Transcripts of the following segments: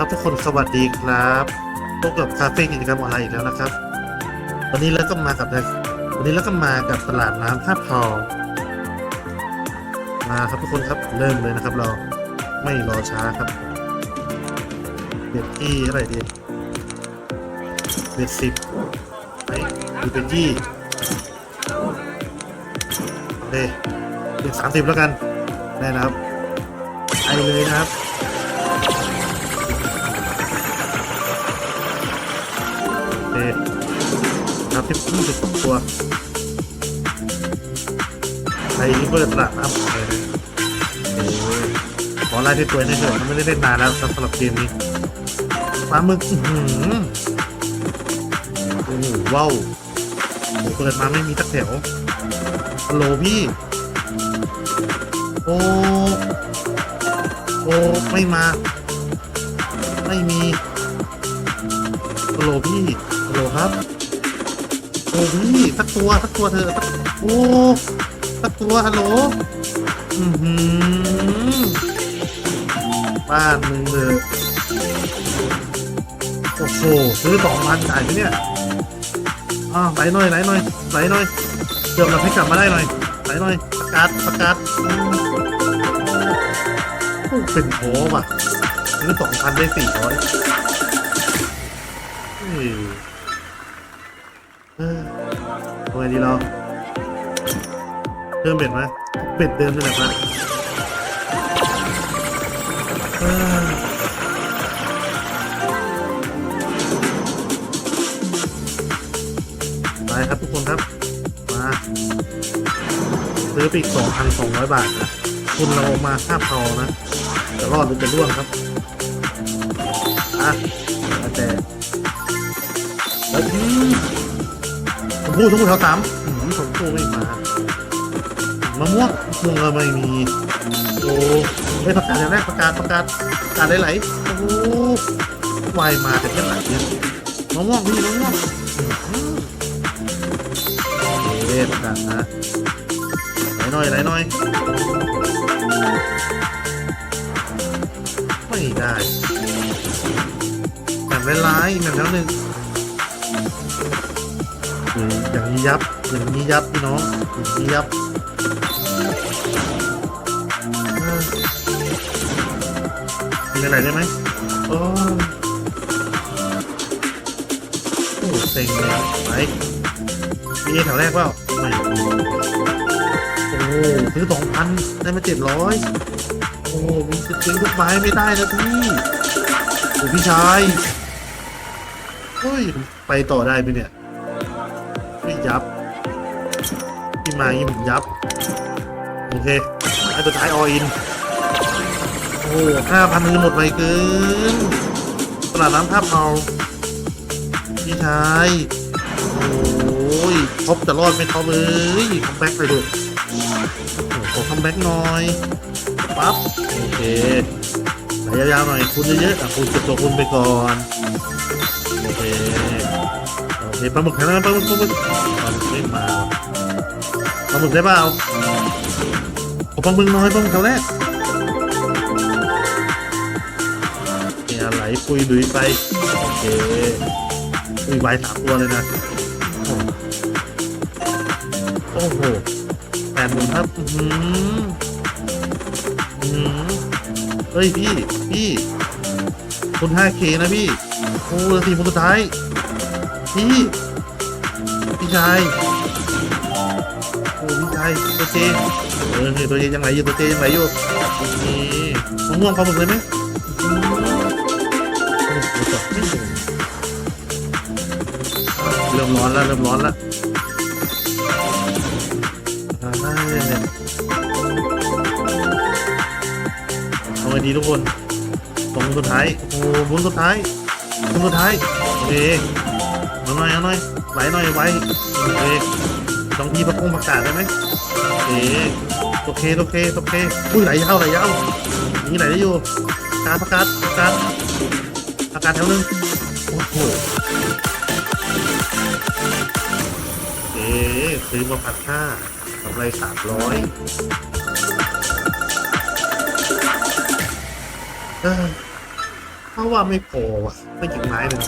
ครับทุกคนสวัสดีครับพบกับคาเฟ่กิจกรรมออนไลน์อีกแล้วนะครับ วันนี้เราก็มากับวันนี้เราก็มากับตลาดน้ำท่าพอมาครับทุกคนครับเริ่มเลยนะครับ เราไม่รอช้าครับเบ็ดที่เท่าไรดีเบ็ดสิบไปดูเป็นยี่โอเคเบ็ดสามสิบแล้วกันได้นะครับไปเลยนะครับ ครับยี่สิบตัวไทยนี่เปิดตลาดน้ำเลยโอเคขอไล่ที่ตัวนี้เถอะมันไม่ได้เล่นนานแล้วสำหรับเกมนี้ปลาหมึกหือโอ้โหว้าวเปิดมาไม่มีตักแถวฮัลโหลพี่ โอ้โอ้ไม่มา ไม่มีฮัลโหลพี่ฮัลโหลครับ อ้พี่สักตัวสักตัวเถอโอ้สักตัวฮัลโหลอือหือบ้านมึงเลยโอ้โหซื้อสองพันจ่ายไปเนี่ยอ้าไหลหน่อยไหลหน่อยไหลหน่อยเดี๋ยวเราให้กลับมาได้หน่อยไหลหน่อยประกาศประกาศเป็นโผว่ะซื้อสองพันได้สี่ร้อย ดีเราเพิ่มเบ็ดไหมเบ็ดเดิมนี่แหละนะไปครับทุกคนครับ มาซื้อไปอีก2,200บาทนะคุณเรามาค่าเผานะ จะรอดหรือจะร่วงครับ พูดทั้งหมดแถวสามอืมผมพูดไม่มามะม่วงมะม่วงเราไม่มี โอ้ไม่ประกาศอย่างแรกประกาศประกาศประกาศไหลๆโอ้วายมาแต่แค่ไหลเนี่ยมะม่วงพี่มะม่วงอืมเอ๊ะประกาศนะไหลหน่อยไหลหน่อยไม่ได้แบบร้ายๆแบบแล้วหนึ่ง นี้ยับอย่างนี้ยับพี่น้องอย่างนี้ยับมีอะไรได้ไหมโอ้โอ้เซ็งเลยไปมีแถวแรกเปล่าไม่โอ้ซื้อสองพันได้มาเจ็ดร้อยโอ้มีสกิงทุกไม้ไม่ได้นะพี่โอ้พี่ชายเฮ้ย ไปต่อได้ไหมเนี่ย ยับที่มาอย่างนี้ผมยับ โอเคไอ้ตัวท้ายออิน โอ้ห้าพันมือหมดไปเกินตลาดน้ำท่าเผาพี่ชายโอ้ยท็อปจะรอดไม่ท็อปเลยคัมแบ็กไปดูขอคัมแบ็กหน่อยปั๊บโอเคไหลยาวๆหน่อยคุณเยอะๆอะคุณเก็บตัวคุณไปก่อน โอเค โอเคปลาหมึกแข็งแล้วปลาหมึกปลาหมึกปลาหมึกไม่มาปลาหมึกได้เปล่าขอปลาหมึกน้อยปลาหมึกแถวแรกเนี่ยไหลปุยดุยไปโอเคปุยไวสามตัวเลยนะโอ้โหแปดหมื่นครับอือหืออือหือเฮ้ยพี่พี่คุณ 5K นะพี่โอ้เหสี่คนสุดท้าย พี่พี่ชายโอ้พี่ชายตัวเจเออนี่ตัวเจยังไหลอยู่ตัวเจยังไหลอยู่นี่มะม่วงปลาหมึกเลยไหมเริ่มร้อนแล้วเริ่มร้อนแล้วอ่าเอาไงดีทุกคนตรงสุดท้ายโอ้บุญสุดท้ายบุญสุดท้ายโอเค หน่อยเอาหน่อยไหลหน่อยไว้โอเคต้องพีประกงประกาศได้ไหมโอเคโอเคโอเคโอเคอุ้ยไหลยาวไหลยาวนี่ไหลได้อยู่กาศประกาศประกาศประกาศแถวหนึงโอ้โหโอเคซื้อมาพันห้ากำไรสามร้อยเออถ้าว่าไม่พอว่ะไม่ถึงไม้หนึ่ง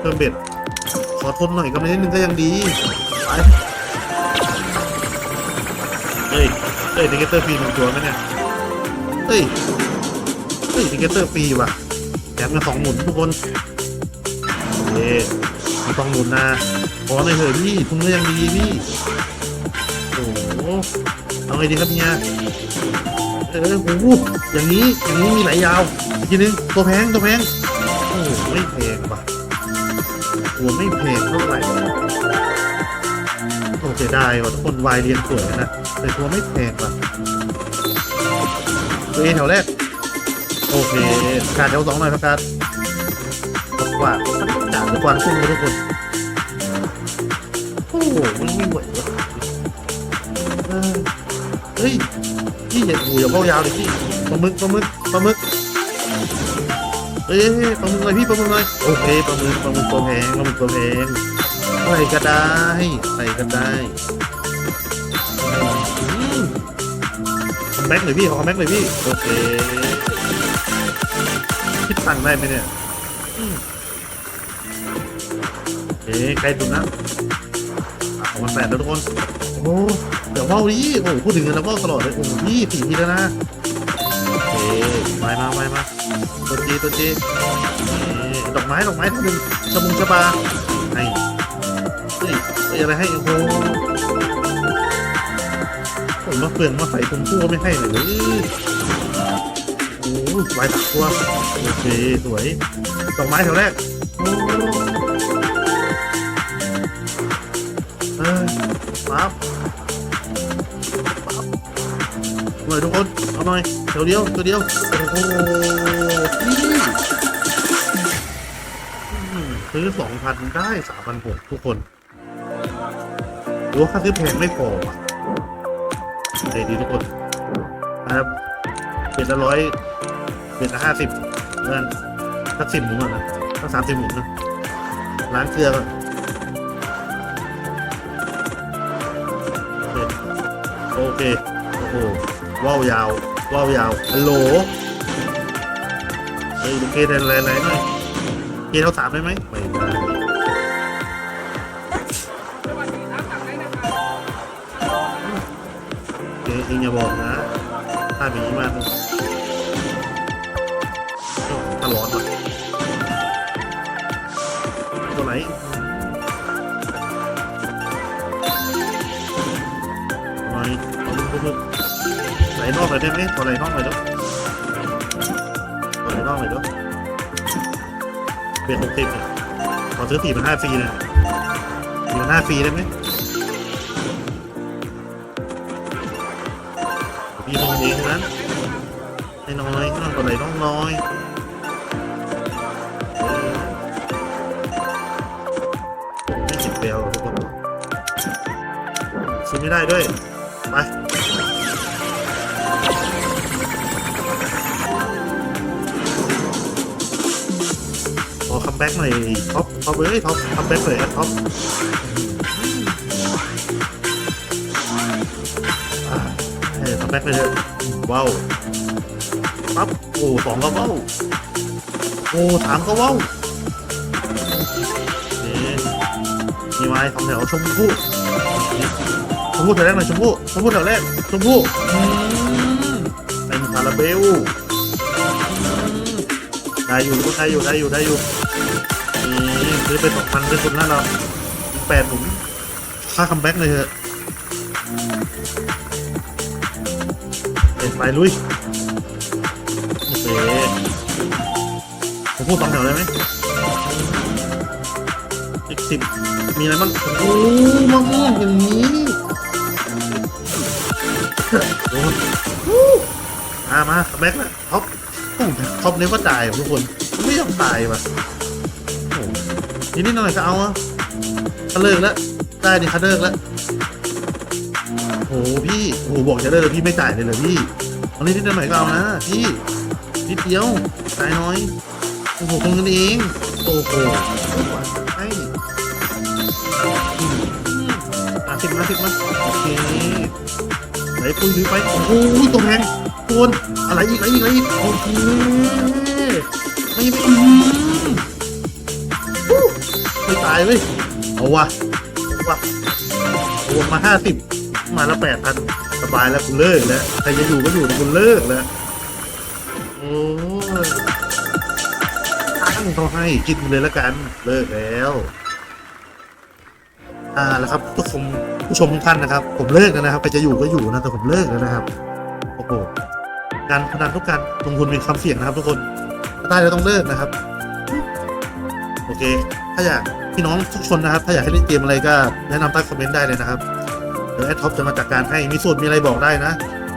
เพิ่มเบ็ด ขอทนหน่อยก็ไม่ได้นึงก็ยังดีไปเฮ้ยเฮ้ยทิเกเตอร์ฟรีหนึ่งตัวไหมเนี่ยเฮ้ยเฮ้ยทิเกเตอร์ฟรีว่ะแถมกันสองหมุนทุกคนเย้มาสองหมุนนะขอหน่อยเถอะพี่ทุนก็ยังดีพี่โอ้โหเอาไงดีครับเนี่ยเออโอ้โหอย่างนี้อย่างนี้มีหลายยาวอีกทีนึงตัวแพงตัวแพงโอ้โหไม่แพงว่ะ ตัวไม่แพงเท่าไหร่โอ้เสียดายว่ะทุกคนวายเรียงสวยนะแต่ตัวไม่แพงว่ะตัวเอแถวแรก โอเคขาดแถวสองหน่อยครับการกวาจ่าหรือกวาดพุ่งเลยทุกคนโอ้โหมันไม่ไหววะเฮ้ยพี่อย่าหูอย่าเบ้ายาวเลยพี่ปลาหมึกปลาหมึกปลาหมึก เอ้ยปลาหมึกเลยพี่ปลาหมึกเลยโอเคปลาหมึกปลาหมึกตัวแพงปลาหมึกตัวแพงใส่ก็ได้ใส่ก็ได้อืมคอมแบ็กเลยพี่ขอคอมแบ็กเลยพี่โอเคคิดตังค์ได้ไหมเนี่ยเอ๊ะใกล้ตุนนะอะของมันแปดแล้วทุกคนโอ้เดี๋ยวว่าวดิโอ้พูดถึงเงินแล้วว่าตลอดเลยโอ้พี่สี่ทีแล้วนะ ไม้มาไม้มาตัวจีตัวจีดอกไม้ดอกไม้ทำเป็นชะมุงชะบาให้เฮ้ยเฮ้ยอะไรให้โอ้โหผมมาเปลืองมาใส่ผมคู่ก็ไม่ให้เลยโอ้โหไว้ตักตัวโอเคสวยดอกไม้แถวแรกโอ้เออปั๊บ หน่อยทุกคนเอาหน่อยเดี๋ยวเดียวตัวเดียวโอ้โหนี่ซื้อสองพันได้สามพันหกทุกคนหรือว่าค่าซื้อแพงไม่พอว่ะเดี๋ยวดีทุกคนนะครับเป็นละร้อยเป็นละห้าสิบเพื่อนสักสิบหมุนก่อนนะสักสามสิบหมุนนะล้างเกลือก่อนโอเค โอเคโอ้โห ว้าวยาวว้าวยาวฮัลโหลเฮ้ยเกย์แรงแรงหน่อยเกย์เท่าสามได้ไหมไม่ได้เกย์เองอย่าบอกนะถ้าหนีมันตลอดว่ะตัวไหน ไหลนอกหน่อยได้ไหมขอไหลนอกหน่อยด้วยขอไหลนอกหน่อยด้วยเป็นหกสิบเนี่ยขอซื้อสี่พันห้าฟรีเนี่ยสี่พันห้าฟรีได้ไหมพี่ทำเองนั้นให้น้อยให้น้อยขอไหลนอกน้อยไม่เห็นแววทุกคนซื้อไม่ได้ด้วย ไป แบ็กหน่อยท็อปท็อปเอ้ยท็อปคัมแบ็กหน่อยท็อปเฮ้ยคัมแบ็กเลยว้าวปั๊บโอ้สองก็ว้าวโอ้สามก็ว้าวมีไม้ทำแถวชมพู่ชมพู่แถวแรกหน่อยชมพู่ชมพู่แถวแรกชมพู่เป็นคาราเบลได้อยู่ได้อยู่ได้อยู่ได้อยู่ ซื้อไปสองพันเป็นคนหน้าเราอีกแปดหนุนค่าคัมแบ็กเลยเถอะเป็นไปลุยโอเคผมพูดสองแถวได้ไหมอีกสิบมีอะไรบ้างโอ้มะม่วงอย่างนี้โอ้โหมามาคัมแบ็กแล้วท็อปโอ้โหท็อปเนี้ยก็จ่ายว่ะทุกคนไม่ยอมตายว่ะ นิดนิดหน่อยก็เอาอะเขาเลิกแล้ว ได้ดิเขาเลิกแล้วโหพี่โหบอกจะเลิกแล้วพี่ไม่จ่ายเลยเหรอพี่เอานิดนิดหน่อยก็เอานะพี่นิดเดียวจ่ายน้อยโอ้โหคนกันเองโอ้โหให้อาสิบมาสิบมาโอเคไหนปุ้ยหรือไปโอ้โหตัวแพงตัวอะไรอีกอะไรอีกอะไรอีกโอเคไม่ไม่อืมอู้ไม่ตายเว้ย เอาวะเอาวะโอนมาห้าสิบมาละแปดพันสบายแล้วกูเลิกแล้วใครจะอยู่ก็อยู่แต่กูเลิกแล้วโอ้ตั้งเขาให้กินเลยละกันเลิกแล้วอ่าแล้วครับทุกคนผู้ชมทุกท่านนะครับ ผมเลิกแล้วนะครับใครจะอยู่ก็อยู่นะแต่ผมเลิกแล้วนะครับโอ้โหการพนันทุกการลงทุนมีความเสี่ยงนะครับ ทุกคนถ้าได้แล้วต้องเลิกนะครับ โอเค ถ้าอยาก พี่น้องทุกคนนะครับ ถ้าอยากให้เล่นเกมอะไรก็แนะนำใต้คอมเมนต์ได้เลยนะครับเดี๋ยวแอดท็อปจะมาจัดการให้มีสูตรมีอะไรบอกได้นะ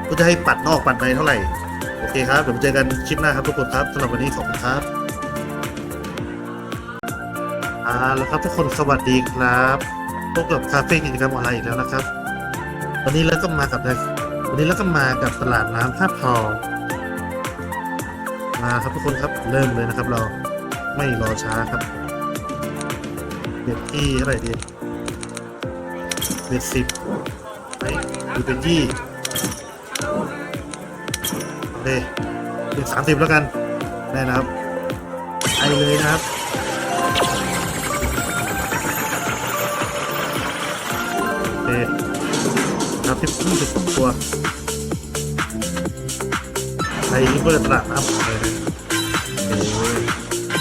ก็จะให้ปัดนอกปัดในเท่าไหร่ โอเคครับเดี๋ยวเจอกันคลิปหน้าครับทุกคนครับสำหรับวันนี้ขอบคุณครับอ่าแล้วครับทุกคนสวัสดีครับพบกับคาเฟ่กิจกรรมออนไลน์อีกแล้วนะครับ วันนี้แล้วก็มากับวันนี้แล้วก็มากับตลาดน้ำท่าพอมาครับทุกคนครับเริ่มเลยนะครับเราไม่รอช้าครับ เบ็ดที่เท่าไหร่ดีเบ็ดสิบไปดูเป็นยี่โอเคเป็นสามสิบแล้วกันได้นะครับไปเลยนะครับโอเคครับที่ยี่สิบตัวไทยเบอร์ตลาดน้ำเลยนะโอเค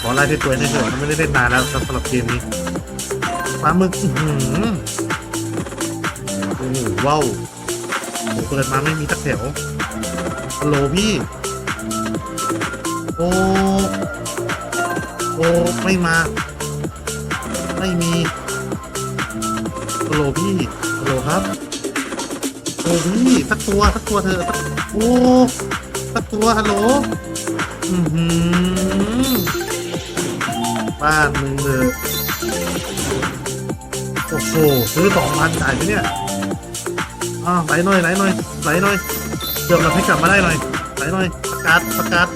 ขอไล่ที่ตัวนี้เถอะไม่ได้เล่นนานแล้วสำหรับเกมนี้ ปลาหมึกอื้อหือโอ้โหว้าวโอเปิดมาไม่มีตักแถวฮัลโหลพี่ โอ้โอ้ไม่มา ไม่มีฮัลโหลพี่ฮัลโหลครับโอ้พี่สักตัวสักตัวเธอะสักโอ้สักตัวฮัลโหลอือหือบ้านมึงเลย โอ้โหซื้อสองพันจ่ายไปเนี่ยอ้าไหลหน่อยไหลหน่อยไหลหน่อยเดี๋ยวเราให้กลับมาได้หน่อยไหลหน่อยประกาศประกาศ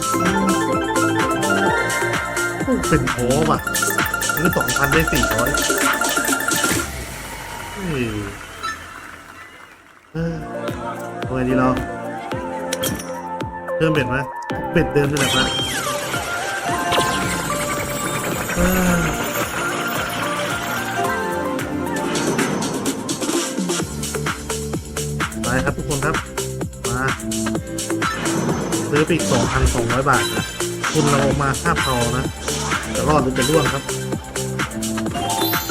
โอ้เป็นโถว่ะซื้อสองพันได้สี่ร้อยเฮ้ยเออเอาไงดีเราเพิ่มเบ็ดไหมเบ็ดเดิมนี่แหละมาเออ ซื้อไปอีก2,200บาทนะคุณเรามาค่าเผานะจะรอดหรือจะร่วงครับ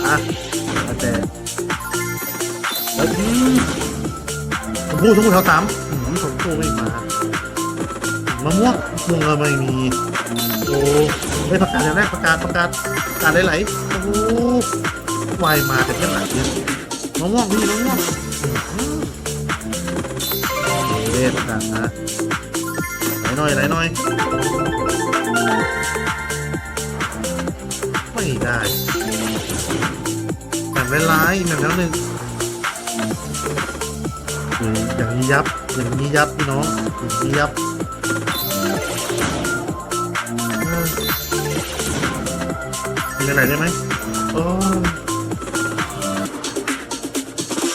อะมาแต่แล้วอืมผมพูดทั้งหมดแถวสามอืมผมพูดไม่มามะม่วงม่วงเราไม่มีโอ้ไม่ประกาศอย่างแรกประกาศประกาศประกาศไหลๆโอ้โหวายมาแต่แค่ไหนเนี่ยมะม่วงพี่มะม่วงเคประกาศนะ หลหน่อยไหลหน่อย ไม่ได้แบบร้ายๆแบบแล้วหนึ่งอย่างนี้ยับ อย่างนี้ยับพี่น้องอย่างนี้ยับมีอะไรได้ไหมโอ้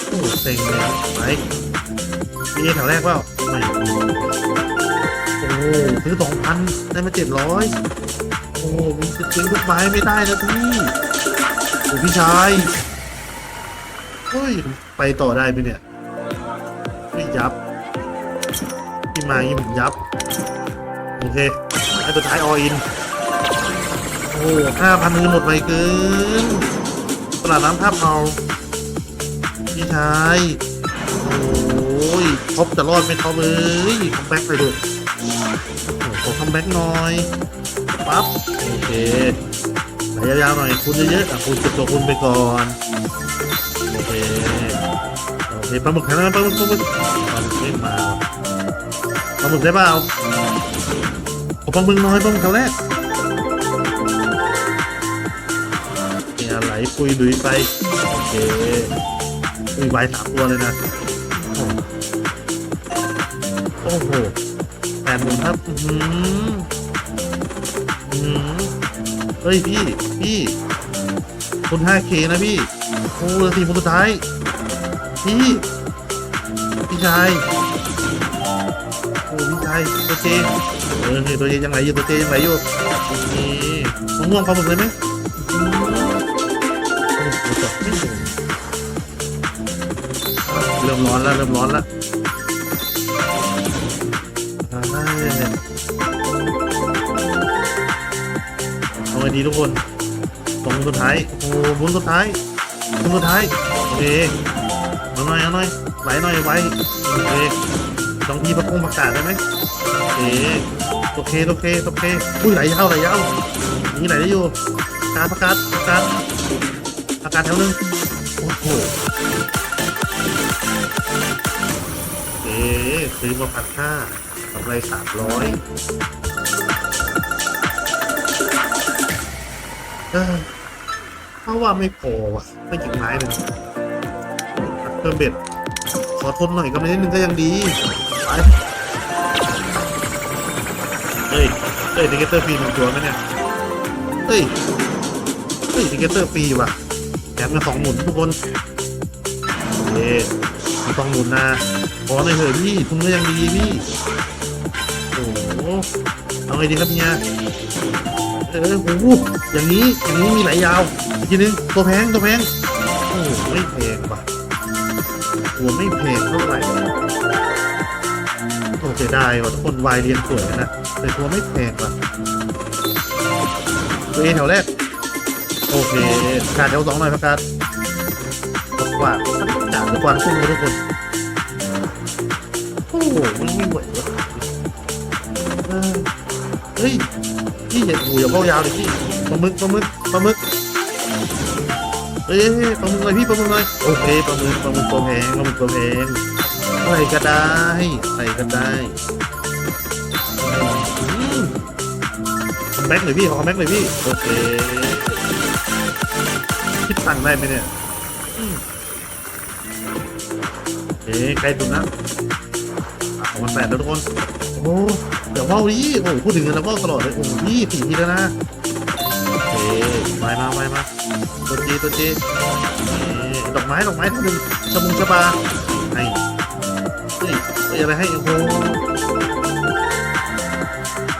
โอ้เซ็งเลยไปมีแถวแรกเปล่าไม่ โอ้ซื้อสองพันได้มาเจ็ดร้อยโอ้มีสกิลทุกไม้ไม่ได้นะพี่โอ้พี่ชายเฮ้ยไปต่อได้ไหมเนี่ยไม่ยับพี่มาอย่างนี้ผมยับ โอเคไอ้ตัวท้ายออิน โอ้ห้าพันเงินหมดไปเกินตลาดน้ำท่าเผาพี่ชาย โอ้ยท็อปจะรอดไม่ท็อปเอ้ยคัมแบ็กไปดูโอ้ข อคัมแบ็กหน่อยปั๊บโอเคไหลยาวๆหน่อยคุณเยอะๆอะคุณเก็บตัวคุณไปก่อนโอเคโอเคปลาหมึกแข็งนะปลาหมึกปลาหมึกปลาหมึกไม่มาปลาหมึกได้เปล่าขอปลาหมึกน้อยปลาหมึกแถวแรกเนี่ยไหลปุยดุยไปโอเคปุยไวสามตัวเลยนะโอ้โห ดหมื่นครับอื้อหืออืมเฮ้ยพี่ พี่คน 5K นะพี่โอ้เหลือสี่คนสุดท้าย พี่ พี่ชายโอ้พี่ชายตัวเจเออนี่ตัวเจยังไหลอยู่ตัวเจยังไหลอยู่นี่มะม่วงปลาหมึกเลยไหมเริ่มร้อนแล้วเริ่มร้อนแล้ว เอาไงดีทุกคนตรงสุดท้าย โอ้โหมุนสุดท้ายมุนสุดท้าย โอเคเอาหน่อยเอาหน่อยไหลหน่อยไหวโอเคต้องมีประกงประกาศได้ไหมโอเคโอเคโอเคโอเคอุ้ยไหลยาวไหลยาวนี่ไหลได้อยู่กาศประกาศประกาศประกาศแถวหนึงโอ้โหโอเคซื้อมาพันห้าำไรสามร้อยเออเพราะว่าไม่พอว่ะไม่ถึงไม้หนึ่งเพิ่มเบ็ด ขอทนหน่อยก็ไม่ได้นึงก็ยังดีไปเฮ้ยเฮ้ยติเกเตอร์ฟรีหนึ่งตัวไหมเนี่ยเฮ้ยเฮ้ยติเกเตอร์ฟรีว่ะแถมมาสองหมุนทุกคนเอ๊มาสองหมุนนะขอหน่อยเถอะพี่ทุนก็ยังดีพี่ เอาไงดีครับเนี่ยเออโอ้โหอย่างนี้อย่างนี้มีหลายยาวอีกทีนึงตัวแพงตัวแพงโอ้โหไม่แพงว่ะตัวไม่แพงเท่าไหร่โอ้เสียดายว่ะทุกคนวายเรียงสวยนะแต่ตัวไม่แพงว่ะตัวเอแถวแรกโอเคขาดแถวสองหน่อยประกาศกว่าจ่าหรือกวางตุ้งนทุกคนโอ้โหไม่ไหวว่ะเออ เฮ้ยพี่อย่าหูอย่าเบ้ายาวเลยพี่ปลาหมึกปลาหมึกปลาหมึกเอ้ยปลาหมึกเลยพี่ปลาหมึกเลยโอเคปลาหมึกปลาหมึกตัวแพงปลาหมึกตัวแพงอะไรก็ได้อะไรก็ได้อืมคอมแบ็กเลยพี่ขอคอมแบ็กเลยพี่โอเคคิดตังค์ได้ไหมเนี่ยเอ๊ะใกล้ตุนนะ สองพันแปดแล้วทุกคน โอ้เดี๋ยวว่าวดิโอ้พูดถึงเงินแล้วว่าวตลอดเลย โอ้พี่สี่ทีแล้วนะโอเคไปมาไปมาตัวจีตัวจีดอกไม้ดอกไม้ทำเป็นชะมุงชะบาให้เฮ้ยอะไรให้โอ้โห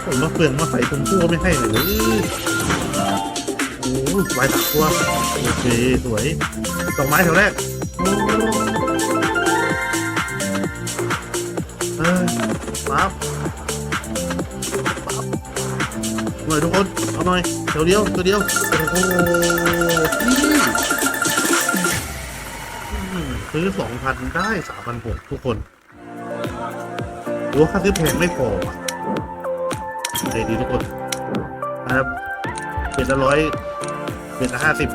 ผมมาเปลืองมาใส่ตุ้มตู้ไม่ให้เลยโอ้โหไว้ตักตัวโอเคสวยดอกไม้แถวแรก อปั๊บปั๊บหน่อยทุกคนเอาหน่อยเดี๋ยวเดียวตัวเดียวโอ้โหนี่ซื้อสองพันได้สามพันหกทุกคนหรือว่าค่าซื้อแพงไม่พอเดี๋ยวดีทุกคนนะครับเบ็ดละร้อยเบ็ดละห้าสิบ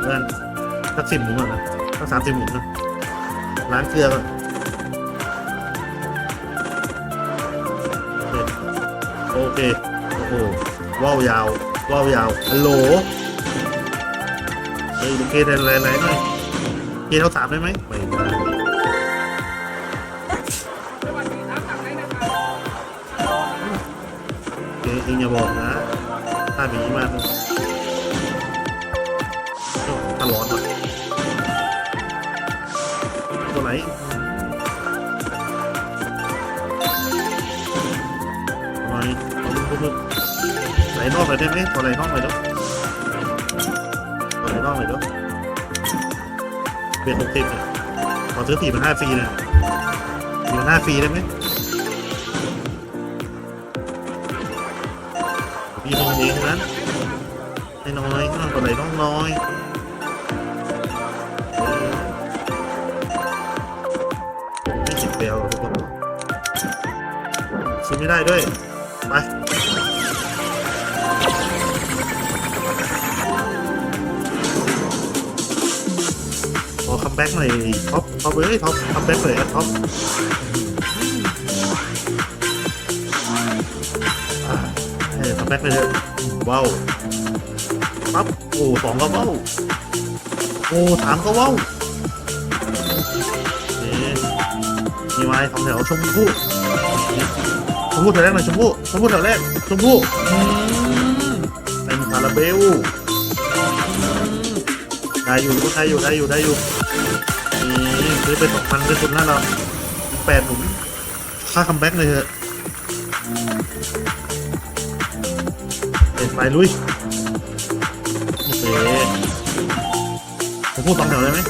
เพื่อนสักสิบหมุนก่อนนะสักสามสิบหมุนนะล้างเกลือก่อน เค โอ้ว้าวยาวว้าวยาวฮัลโหลเฮ้ยดูเกย์อะไรอะไรหน่อยเกย์เท่าสามได้ไหมไม่ได้เกย์เองอย่าบอกนะ ถ้าหนีมันถ้าร้อนว่ะตัวไหน ไหลนอกหน่อยได้ไหมขอไหลนอกหน่อยเด้อขอไหลนอกหน่อยด้อเป็นหกสิบเนี่ยขอซื้อสี่พันห้าฟรีเนี่ยสี่พันห้าฟรีได้ไหมพี่ทำเองนั้นให้น้อยให้น้อยขอไหลน้องน้อยไม่เห็นแววทุกคนซื้อไม่ได้ด้วย ไป แบ็กหน่อยท็อปท็อปเอ้ยท็อปคัมแบ็กหน่อยท็อปอ่าเออคัมแบ็กเลยเถอว้าวปั๊บโอ้สองก็ว้าวโอ้สามก็ว้าวเอ๊ะมีไม้ทำแถวชมพู่ชมพู่แถวแรกหน่อยชมพู่ชมพู่แถวแรกชมพู่เต็มคาราเบล ได้อยู่ได้อยู่ได้อยู่ได้อยู่นี่ซื้อไปสองพันได้คนหน้าเราอีกแปดหนุนค่าคัมแบ็กเลยเถอะเล่นไปลุยโอเคผมพูดสองแถวได้ไหม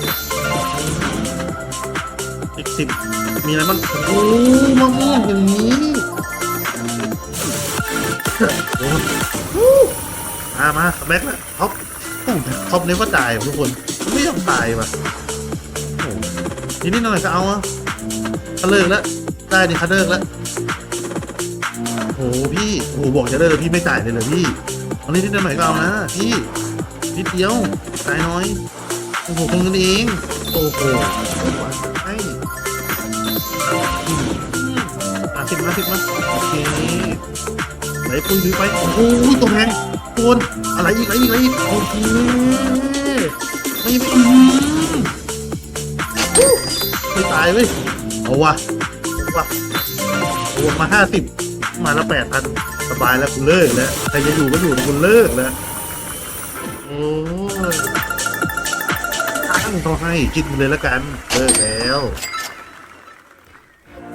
อีกสิบมีอะไรบ้างโอ้มะม่วงอย่างนี้โอ้โหมามาแบ็คแล้ว ท็อปเนี้ก็ตายทุกคน ไม่ยอมตายว่ะทีนี้หน่อยก็เอาอะเขาเลิกแล้ว ได้ดิเขาเลิกแล้วโอ้โหพี่โอ้โหบอกจะเลิกแล้วพี่ไม่จ่ายเลยเหรอพี่เอานิดนิดหน่อยก็เอานะพี่นิดเดียวจ่ายน้อยโอ้โหคงกันเองโอ้โหให้มาสิบมาสิบมาโอเคไหนปุยดูไปโอ้โหตัวแพงโกน อะไรอีกอะไรอีกอะไรอีกโอเคไม่ไม่อืมไม่ตายเว้ยเอาวะวะโอนมาห้าสิบมาละแปดพันสบายแล้วคุณเลิกแล้วใครจะอยู่ก็อยู่แต่คุณเลิกแล้วโอ้ตั้งเขาให้กินเลยแล้วกันเลิกแล้ว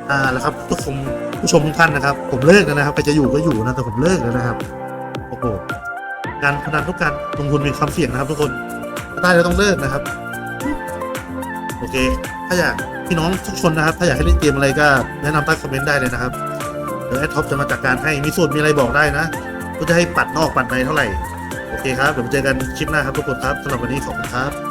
อ่าแล้วครับทุกคนผู้ชมทุกท่านนะครับ ผมเลิกแล้วนะครับใครจะอยู่ก็อยู่นะแต่ผมเลิกแล้วนะครับโอ้โห การพนันทุกการลงทุนมีความเสี่ยงนะครับ ทุกคนได้แล้วต้องเลิกนะครับ โอเค ถ้าอยากพี่น้องทุกคนนะครับ ถ้าอยากให้เล่นเกมอะไรก็แนะนำใต้คอมเมนต์ได้เลยนะครับเดี๋ยวแอดท็อปจะมาจัดการให้มีส่วนมีอะไรบอกได้นะก็จะให้ปัดนอกปัดในเท่าไหร่โอเคครับเดี๋ยวเจอกันคลิปหน้าครับทุกคนครับสำหรับวันนี้ขอบคุณครับ